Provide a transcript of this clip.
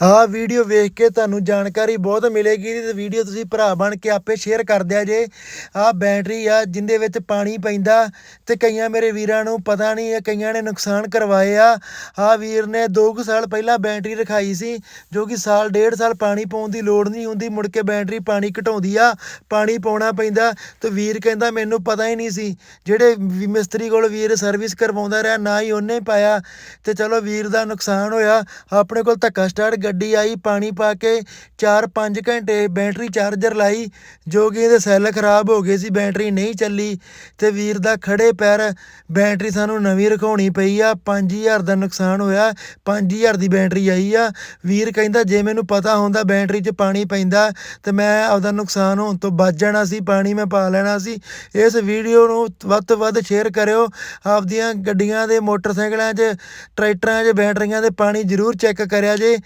ਆਹ ਵੀਡੀਓ ਵੇਖ ਕੇ ਤੁਹਾਨੂੰ ਜਾਣਕਾਰੀ ਬਹੁਤ ਮਿਲੇਗੀ ਤੇ ਵੀਡੀਓ ਤੁਸੀਂ ਭਰਾ ਬਣ ਕੇ ਆਪੇ ਸ਼ੇਅਰ ਕਰ ਦਿਆ ਜੇ। ਆਹ ਬੈਟਰੀ ਆ, ਜਿੰਦੇ ਵਿੱਚ ਪਾਣੀ ਪੈਂਦਾ ਤੇ ਕਈਆਂ ਮੇਰੇ ਵੀਰਾਂ ਨੂੰ ਪਤਾ ਨਹੀਂ ਹੈ ਕਈਆਂ ਨੇ ਨੁਕਸਾਨ ਕਰਵਾਏ ਆ। ਆਹ ਵੀਰ ਨੇ 2 ਕੁ ਸਾਲ ਪਹਿਲਾਂ ਬੈਟਰੀ ਰਖਾਈ ਸੀ, ਜੋ ਕਿ ਸਾਲ, ਡੇਢ ਸਾਲ ਪਾਣੀ ਪਾਉਣ ਦੀ ਲੋੜ ਨਹੀਂ ਹੁੰਦੀ, ਮੁੜ ਕੇ ਬੈਟਰੀ ਪਾਣੀ ਘਟਾਉਂਦੀ ਆ, ਪਾਣੀ ਪਾਉਣਾ ਪੈਂਦਾ ਤੇ ਵੀਰ ਕਹਿੰਦਾ ਮੈਨੂੰ ਪਤਾ ਹੀ ਨਹੀਂ ਸੀ। ਜਿਹੜੇ ਮਿਸਤਰੀ ਕੋਲ ਵੀਰ ਸਰਵਿਸ ਕਰਵਾਉਂਦਾ ਰਿਹਾ, ਨਾ ਹੀ ਉਹਨੇ ਪਾਇਆ ਤੇ ਚਲੋ ਵੀਰ ਦਾ ਨੁਕਸਾਨ ਹੋਇਆ, ਆਪਣੇ ਕੋਲ ਧੱਕਾ ਸਟਾਰਟ ਗੱਡੀ ਆਈ, ਪਾਣੀ ਪਾ ਕੇ 4-5 ਘੰਟੇ ਬੈਟਰੀ ਚਾਰਜਰ ਲਾਈ, ਜੋ ਕਿ ਇਹਦੇ ਸੈੱਲ ਖਰਾਬ ਹੋ ਗਏ ਸੀ, ਬੈਟਰੀ ਨਹੀਂ ਚੱਲੀ ਤੇ ਵੀਰ ਦਾ ਖੜੇ ਪੈਰ ਬੈਟਰੀ ਸਾਨੂੰ ਨਵੀਂ ਰਖਾਉਣੀ ਪਈ ਆ 5000 ਦਾ ਨੁਕਸਾਨ ਹੋਇਆ 5000 ਦੀ ਬੈਟਰੀ ਆਈ ਆ। ਵੀਰ ਕਹਿੰਦਾ, ਜੇ ਮੈਨੂੰ ਪਤਾ ਹੁੰਦਾ ਬੈਟਰੀ 'ਚ ਪਾਣੀ ਪੈਂਦਾ ਤੇ ਮੈਂ ਆਪਦਾ ਨੁਕਸਾਨ ਹੋਣ ਤੋਂ ਬਚ ਜਾਣਾ ਸੀ, ਪਾਣੀ ਮੈਂ ਪਾ ਲੈਣਾ ਸੀ। ਇਸ ਵੀਡੀਓ ਨੂੰ ਵੱਧ ਤੋਂ ਵੱਧ ਸ਼ੇਅਰ ਕਰਿਓ। ਆਪਦੀਆਂ ਗੱਡੀਆਂ ਦੇ ਮੋਟਰਸਾਈਕਲਾਂ 'ਚ, ਟਰੈਕਟਰਾਂ 'ਚ ਬੈਟਰੀਆਂ ਦੇ ਪਾਣੀ ਜ਼ਰੂਰ ਚੈੱਕ ਕਰਿਆ ਜੇ।